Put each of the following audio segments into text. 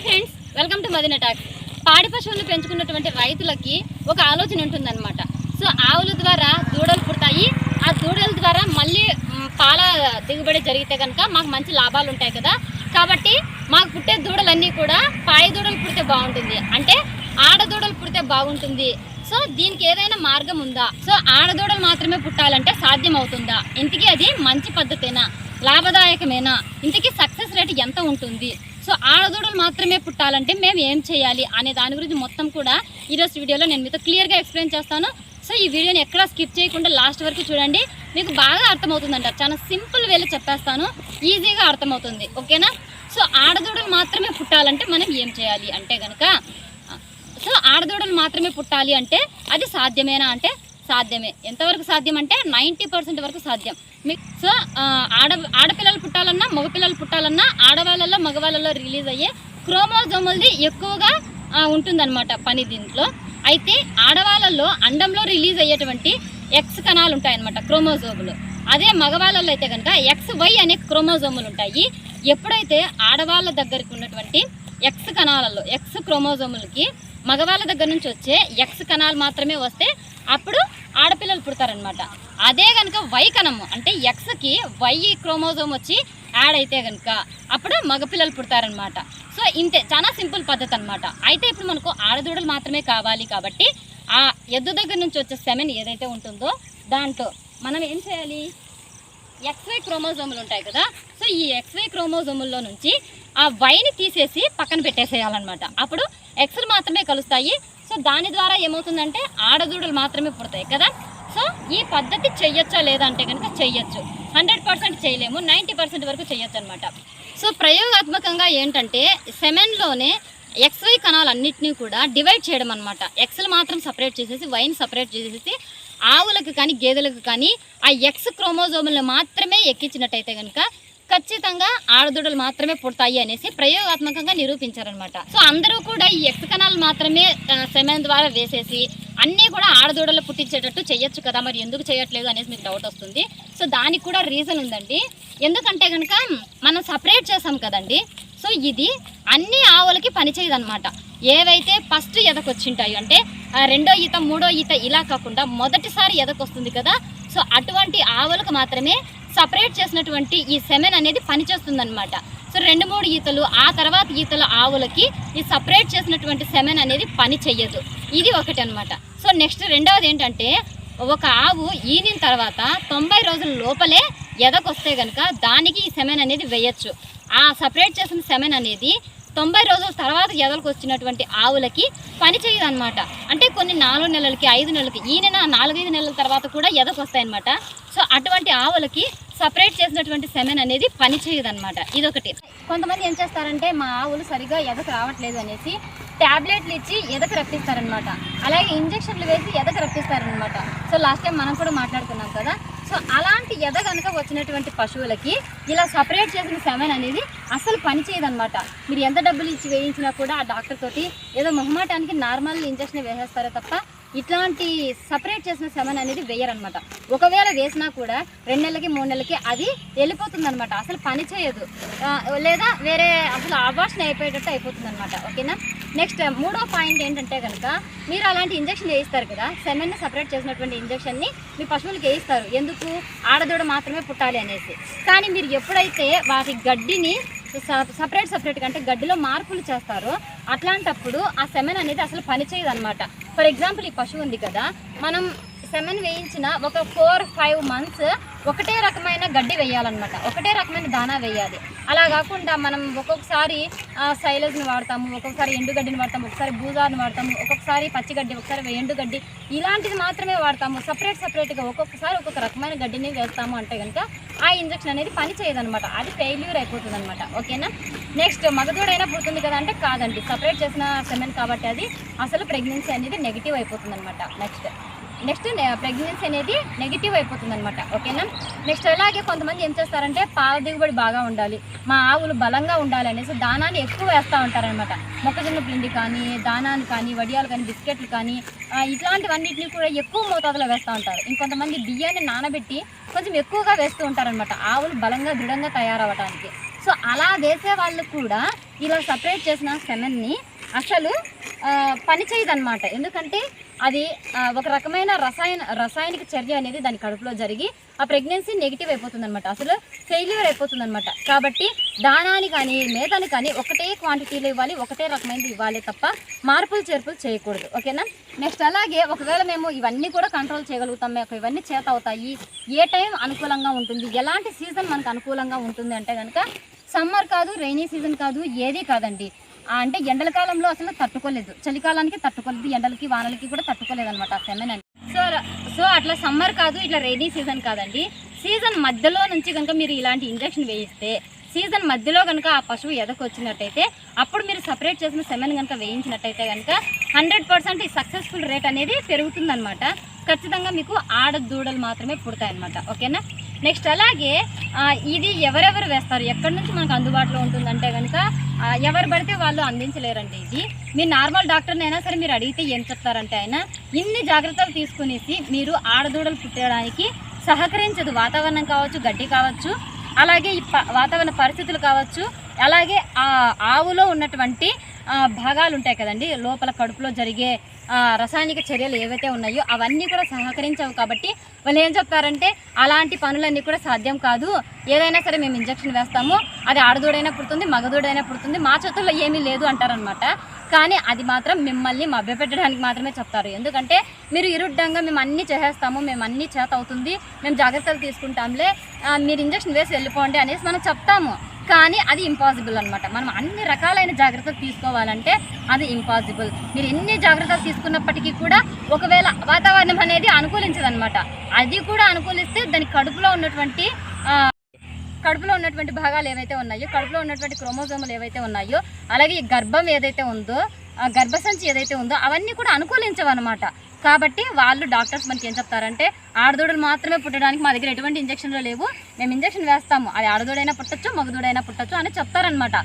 Hi friends welcome to Madina talks. పాడి పశువులను పెంచుకున్నటువంటి రైతులకి ఒక ఆలోచన ఉంటుందన్నమాట. సో ఆవుల ద్వారా దూడలు పుడతాయి. ఆ దూడల ద్వారా మళ్ళీ పాల దిగుబడి జరిగితే కనుక మాకు మంచి లాభాలు ఉంటాయి కదా. కాబట్టి మాకు పుట్టే దూడలన్నీ కూడా పాయ దూడలు పుడితే బాగుంటుంది. అంటే ఆడదూడలు పుడితే బాగుంటుంది. సో దీనికి ఏదైనా మార్గం ఉందా? సో ఆడదూడలు మాత్రమే పుట్టాలంటే సాధ్యం అవుతుందా? ఇంతకీ అది మంచి పద్ధతేనా? లాభదాయకమేనా? ఇంతకీ సక్సెస్ రేట్ ఎంత ఉంటుంది? సో ఆడదూడలు మాత్రమే పుట్టాలంటే మేము ఏం చేయాలి అనే దాని గురించి మొత్తం కూడా ఈరోజు వీడియోలో నేను మీతో క్లియర్గా ఎక్స్ప్లెయిన్ చేస్తాను. సో ఈ వీడియోని ఎక్కడా స్కిప్ చేయకుండా లాస్ట్ వరకు చూడండి. మీకు బాగా అర్థమవుతుందంట. చాలా సింపుల్ వేలో చెప్పేస్తాను. ఈజీగా అర్థమవుతుంది. ఓకేనా? సో ఆడదూడలు మాత్రమే పుట్టాలంటే మనం ఏం చేయాలి అంటే కనుక సో ఆడదూడలు మాత్రమే పుట్టాలి అంటే అది సాధ్యమేనా అంటే సాధ్యమే. ఎంతవరకు సాధ్యం అంటే నైంటీ పర్సెంట్ వరకు సాధ్యం. సో ఆడ ఆడపిల్లలు పుట్టాలన్నా మగపిల్లలు పుట్టాలన్నా ఆడవాళ్ళలో మగవాళ్ళలో రిలీజ్ అయ్యే క్రోమోజోములది ఎక్కువగా ఉంటుందన్నమాట పని దీంట్లో. అయితే ఆడవాళ్ళలో అండంలో రిలీజ్ అయ్యేటువంటి ఎక్స్ కణాలు ఉంటాయన్నమాట క్రోమోజోములు. అదే మగవాళ్ళలో అయితే కనుక ఎక్స్ వై అనే క్రోమోజోములు ఉంటాయి ఎప్పుడైతే ఆడవాళ్ళ దగ్గరికి ఉన్నటువంటి ఎక్స్ కణాలలో ఎక్స్ క్రోమోజోములకి మగవాళ్ళ దగ్గర నుంచి వచ్చే ఎక్స్ కణాలు మాత్రమే వస్తే అప్పుడు ఆడపిల్లలు పుడతారనమాట అదే కనుక వై కణము అంటే ఎక్స్కి వై క్రోమోజోమ్ వచ్చి యాడ్ అయితే కనుక అప్పుడు మగపిల్లలు పుడతారనమాట సో ఇంతే చాలా సింపుల్ పద్ధతి అనమాట అయితే ఇప్పుడు మనకు ఆడదూడలు మాత్రమే కావాలి కాబట్టి ఆ ఎద్దు దగ్గర నుంచి వచ్చే సెమెన్ ఏదైతే ఉంటుందో దాంట్లో మనం ఏం చేయాలి? ఎక్స్వై క్రోమోజోములు ఉంటాయి కదా సో ఈ ఎక్స్వై క్రోమోజోముల్లో నుంచి ఆ వైని తీసేసి పక్కన పెట్టేసేయాలన్నమాట. అప్పుడు ఎక్స్లు మాత్రమే కలుస్తాయి సో దాని ద్వారా ఏమవుతుందంటే ఆడదూడలు మాత్రమే పుడతాయి కదా? సో ఈ పద్ధతి చెయ్యొచ్చా లేదా అంటే కనుక చెయ్యొచ్చు. హండ్రెడ్ పర్సెంట్ చేయలేము నైంటీ పర్సెంట్ వరకు చెయ్యొచ్చు అనమాట సో ప్రయోగాత్మకంగా ఏంటంటే సెమెన్లోనే ఎక్స్వై కణాలన్నింటినీ కూడా డివైడ్ చేయడం అనమాట ఎక్స్లు మాత్రం సపరేట్ చేసేసి వైన్ సపరేట్ చేసేసి ఆవులకు కానీ గేదెలకు కానీ ఆ ఎక్స్ క్రోమోజోములను మాత్రమే ఎక్కించినట్టయితే కనుక ఖచ్చితంగా ఆడదూడలు మాత్రమే పుడతాయి అనేసి ప్రయోగాత్మకంగా నిరూపించారనమాట సో అందరూ కూడా ఈ ఎక్స్ కణాలు మాత్రమే సెమెన్ ద్వారా వేసేసి అన్నీ కూడా ఆడదూడలు పుట్టించేటట్టు చేయొచ్చు కదా మరి ఎందుకు చేయట్లేదు అనేసి మీకు డౌట్ వస్తుంది. సో దానికి కూడా రీజన్ ఉందండి. ఎందుకంటే కనుక మనం సపరేట్ చేసాం కదండి. సో ఇది అన్ని ఆవులకి పనిచేయదనమాట ఏవైతే ఫస్ట్ ఎదకొచ్చింటాయో అంటే రెండో ఈత మూడో ఈత ఇలా కాకుండా మొదటిసారి ఎదకొస్తుంది కదా సో అటువంటి ఆవులకు మాత్రమే సపరేట్ చేసినటువంటి ఈ సెమెన్ అనేది పనిచేస్తుందన్నమాట. సో రెండు మూడు ఈతలు ఆ తర్వాత ఈతల ఆవులకి ఈ సపరేట్ చేసినటువంటి సెమెన్ అనేది పని చెయ్యదు. ఇది ఒకటి అనమాట సో నెక్స్ట్ రెండవది ఏంటంటే ఒక ఆవు ఈనిన తర్వాత తొంభై రోజుల లోపలే ఎదకొస్తే కనుక దానికి ఈ సెమెన్ అనేది వేయచ్చు. ఆ సపరేట్ చేసిన సెమెన్ అనేది తొంభై రోజుల తర్వాత ఎదలకు వచ్చినటువంటి ఆవులకి పని చేయదు అనమాట అంటే కొన్ని నాలుగు నెలలకి ఐదు నెలలకి ఈయన నాలుగైదు నెలల తర్వాత కూడా ఎదకు వస్తాయన్నమాట సో అటువంటి ఆవులకి సపరేట్ చేసినటువంటి సెమెన్ అనేది పనిచేయదనమాట ఇదొకటి. కొంతమంది ఏం చేస్తారంటే మా ఆవులు సరిగా ఎదకు రావట్లేదు అనేసి ట్యాబ్లెట్లు ఇచ్చి ఎదకు రప్పిస్తారనమాట అలాగే ఇంజక్షన్లు వేసి ఎదకు రప్పిస్తారనమాట సో లాస్ట్ టైం మనం కూడా మాట్లాడుకున్నాం కదా. సో అలాంటి ఎద కనుక వచ్చినటువంటి పశువులకి ఇలా సపరేట్ చేసిన సెమెన్ అనేది అసలు పనిచేయదనమాట మీరు ఎంత డబ్బులు ఇచ్చి వేయించినా కూడా ఆ డాక్టర్ తోటి ఏదో మొహమాటానికి నార్మల్ ఇంజక్షన్ వేసేస్తారో తప్ప ఇట్లాంటి సపరేట్ చేసిన సెమన్ అనేది వేయరనమాట ఒకవేళ వేసినా కూడా రెండు నెలలకి మూడు నెలలకి అది వెళ్ళిపోతుందనమాట అసలు పని చేయదు. లేదా వేరే అసలు అబార్షన్ అయిపోయేటట్టు అయిపోతుందనమాట ఓకేనా? నెక్స్ట్ మూడో పాయింట్ ఏంటంటే కనుక మీరు అలాంటి ఇంజక్షన్ వేయిస్తారు కదా సెమెన్ని సపరేట్ చేసినటువంటి ఇంజక్షన్ని మీ పశువులకి వేయిస్తారు. ఎందుకు? ఆడదూడ మాత్రమే పుట్టాలి అనేసి. కానీ మీరు ఎప్పుడైతే వాటి గడ్డిని సపరేట్ సపరేట్గా అంటే గడ్డిలో మార్పులు చేస్తారు. అట్లాంటప్పుడు ఆ సెమెన్ అనేది అసలు పనిచేయదు అనమాట ఫర్ ఎగ్జాంపుల్ ఈ పశువు ఉంది కదా మనం సెమెన్ వేయించిన ఒక ఫోర్ ఫైవ్ మంత్స్ ఒకటే రకమైన గడ్డి వేయాలన్నమాట. ఒకటే రకమైన దానా వేయాలి. అలా కాకుండా మనం ఒక్కొక్కసారి సైలజ్ని వాడతాము ఒక్కొక్కసారి ఎండుగడ్డిని వాడతాము ఒకసారి బూజార్ని వాడతాము ఒక్కొక్కసారి పచ్చిగడ్డి ఒకసారి ఎండుగడ్డి ఇలాంటిది మాత్రమే వాడతాము. సపరేట్ సపరేట్గా ఒక్కొక్కసారి ఒక్కొక్క రకమైన గడ్డిని వేస్తాము అంటే కనుక ఆ ఇంజక్షన్ అనేది పని చేయదనమాట అది ఫెయిల్యూర్ అయిపోతుంది అనమాట ఓకేనా నెక్స్ట్ మగదూడైనా పుడుతుంది కదా అంటే కాదండి. సపరేట్ చేసిన సెమెన్ కాబట్టి అది అసలు ప్రెగ్నెన్సీ అనేది నెగిటివ్ అయిపోతుంది అనమాట నెక్స్ట్ నెక్స్ట్ ప్రెగ్నెన్సీ అనేది నెగిటివ్ అయిపోతుంది అనమాట ఓకేనా? నెక్స్ట్ అలాగే కొంతమంది ఏం చేస్తారంటే పాల దిగుబడి బాగా ఉండాలి మా ఆవులు బలంగా ఉండాలి అనేసి దానాన్ని ఎక్కువ వేస్తూ ఉంటారనమాట మొక్కజొన్న పిండి కానీ దానాన్ని కానీ వడియాలు కానీ బిస్కెట్లు కానీ ఇట్లాంటివన్నిటిని కూడా ఎక్కువ మోతాదులో వేస్తూ ఉంటారు. ఇంకొంతమంది బియ్యాన్ని నానబెట్టి కొంచెం ఎక్కువగా వేస్తూ ఉంటారనమాట ఆవులు బలంగా దృఢంగా తయారవడానికి సో అలా వేసే వాళ్ళు కూడా ఇలా సపరేట్ చేసిన సెమెన్ని అసలు పని చేయదన్నమాట. ఎందుకంటే అది ఒక రకమైన రసాయన రసాయనిక చర్య అనేది దాని కడుపులో జరిగి ఆ ప్రెగ్నెన్సీ నెగిటివ్ అయిపోతుంది అనమాట అసలు ఫెయిల్యూర్ అయిపోతుంది అనమాట కాబట్టి దానాని కానీ మేతని కానీ ఒకటే క్వాంటిటీలో ఇవ్వాలి ఒకటే రకమైనది ఇవ్వాలి తప్ప మార్పులు చేర్పులు చేయకూడదు. ఓకేనా? నెక్స్ట్ అలాగే ఒకవేళ మేము ఇవన్నీ కూడా కంట్రోల్ చేయగలుగుతాం మేము ఇవన్నీ చేత అవుతాయి ఏ టైం అనుకూలంగా ఉంటుంది ఎలాంటి సీజన్ మనకు అనుకూలంగా ఉంటుంది అంటే కనుక సమ్మర్ కాదు రైనీ సీజన్ కాదు ఏదీ కాదండి. అంటే ఎండల కాలంలో అసలు తట్టుకోలేదు. చలికాలానికి తట్టుకోలేదు. ఎండలకి వానలకి కూడా తట్టుకోలేదు అనమాట ఆ సెమెన్ అని సో సో అట్లా సమ్మర్ కాదు ఇట్లా రైనీ సీజన్ కాదండి. సీజన్ మధ్యలో నుంచి కనుక మీరు ఇలాంటి ఇంజక్షన్ వేయిస్తే సీజన్ మధ్యలో కనుక ఆ పశువు ఎదకొచ్చినట్టయితే అప్పుడు మీరు సపరేట్ చేసిన సెమెన్ కనుక వేయించినట్టయితే కనుక హండ్రెడ్ పర్సెంట్ ఈ సక్సెస్ఫుల్ రేట్ అనేది పెరుగుతుందనమాట ఖచ్చితంగా మీకు ఆడ దూడలు మాత్రమే పుడతాయి అనమాట ఓకేనా? నెక్స్ట్ అలాగే ఇది ఎవరెవరు వేస్తారు? ఎక్కడి నుంచి మనకు అందుబాటులో ఉంటుందంటే కనుక ఎవరు పడితే వాళ్ళు అందించలేరండి ఇది. మీ నార్మల్ డాక్టర్ని అయినా సరే మీరు అడిగితే ఏం చెప్తారంటే ఆయన ఇన్ని జాగ్రత్తలు తీసుకునేసి మీరు ఆడదూడలు పుట్టడానికి సహకరించదు. వాతావరణం కావచ్చు గడ్డి కావచ్చు అలాగే ఈ ప- వాతావరణ పరిస్థితులు కావచ్చు అలాగే ఆ ఆవులో ఉన్నటువంటి భాగాలు ఉంటాయి కదండి లోపల కడుపులో జరిగే రసాయనిక చర్యలు ఏవైతే ఉన్నాయో అవన్నీ కూడా సహకరించవు కాబట్టి వాళ్ళు ఏం చెప్తారంటే అలాంటి పనులన్నీ కూడా సాధ్యం కాదు. ఏదైనా సరే మేము ఇంజక్షన్ వేస్తాము. అది ఆడదోడైనా పుడుతుంది మగదోడైనా పుడుతుంది. మా చేతుల్లో ఏమీ లేదు అంటారనమాట కానీ అది మాత్రం మిమ్మల్ని మభ్యపెట్టడానికి మాత్రమే చెప్తారు. ఎందుకంటే మీరు ఇరుడ్డంగా మేము అన్నీ చేసేస్తాము మేము అన్నీ చేత అవుతుంది మేము జాగ్రత్తలు తీసుకుంటాంలే. మీరు ఇంజక్షన్ వేసి వెళ్ళిపోండి అనేసి మనం చెప్తాము. కానీ అది ఇంపాసిబుల్ అనమాట మనం అన్ని రకాలైన జాగ్రత్తలు తీసుకోవాలంటే అది ఇంపాసిబుల్ మీరు ఎన్ని జాగ్రత్తలు తీసుకున్నప్పటికీ కూడా ఒకవేళ వాతావరణం అనేది అనుకూలించదనమాట అది కూడా అనుకూలిస్తే దాని కడుపులో ఉన్నటువంటి కడుపులో ఉన్నటువంటి భాగాలు ఏవైతే ఉన్నాయో కడుపులో ఉన్నటువంటి క్రోమోజోములు ఏవైతే ఉన్నాయో అలాగే ఈ గర్భం ఏదైతే ఉందో గర్భసంచి ఏదైతే ఉందో అవన్నీ కూడా అనుకూలించవన్నమాట. కాబట్టి వాళ్ళు డాక్టర్స్ మనకి ఏం చెప్తారంటే ఆడదూడలు మాత్రమే పుట్టడానికి మా దగ్గర ఎటువంటి ఇంజక్షన్లు లేవు. మేము ఇంజక్షన్ వేస్తాము. అది ఆడదూడైనా పుట్టచ్చు మగదూడైనా పుట్టచ్చు అని చెప్తారనమాట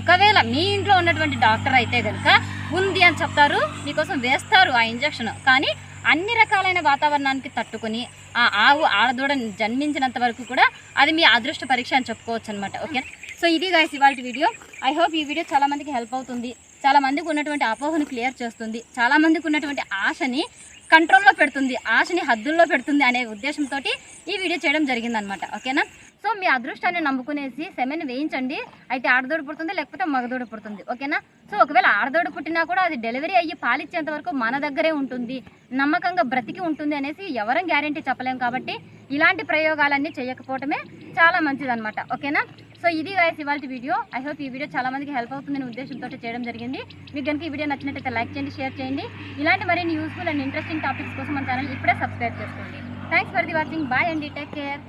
ఒకవేళ మీ ఇంట్లో ఉన్నటువంటి డాక్టర్ అయితే కనుక ఉంది అని చెప్తారు మీకోసం వేస్తారు ఆ ఇంజక్షన్. కానీ అన్ని రకాలైన వాతావరణానికి తట్టుకొని ఆ ఆవు ఆడదూడ జన్మించినంత వరకు కూడా అది మీ అదృష్ట పరీక్ష అని చెప్పుకోవచ్చు అనమాట ఓకే సో ఇది గాయస్ ఇవాళ వీడియో. ఐ హోప్ ఈ వీడియో చాలామందికి హెల్ప్ అవుతుంది. చాలామందికి ఉన్నటువంటి అపోహను క్లియర్ చేస్తుంది. చాలామందికి ఉన్నటువంటి ఆశని కంట్రోల్లో పెడుతుంది. ఆశని హద్దుల్లో పెడుతుంది అనే ఉద్దేశంతో ఈ వీడియో చేయడం జరిగిందనమాట ఓకేనా? సో మీ అదృష్టాన్ని నమ్ముకునేసి సెమెన్ వేయించండి. అయితే ఆడదోడు పుడుతుంది లేకపోతే మగదోడు పుడుతుంది. ఓకేనా? సో ఒకవేళ ఆడదోడు పుట్టినా కూడా అది డెలివరీ అయ్యి పాలిచ్చేంత వరకు మన దగ్గరే ఉంటుంది. నమ్మకంగా బ్రతికి ఉంటుంది అనేసి ఎవరం గ్యారంటీ చెప్పలేం కాబట్టి ఇలాంటి ప్రయోగాలన్నీ చేయకపోవటమే చాలా మంచిదన్నమాట. ఓకేనా? సో ఇది గాయస్ ఇవాళ వీడియో. ఐ హోప్ ఈ వీడియో చాలా మందికి హెల్ప్ అవుతుందనే ఉద్దేశంతో చేయడం జరిగింది. మీకు కనుక ఈ వీడియో నచ్చినట్లయితే లైక్ చేయండి షేర్ చేయండి. ఇలాంటి మరిన్ని యూస్ఫుల్ అండ్ ఇంట్రెస్టింగ్ టాపిక్స్ కోసం మన ఛానల్ ఇప్పుడే సబ్స్క్రైబ్ చేసుకోండి. Thanks for the watching bye అండి. Take care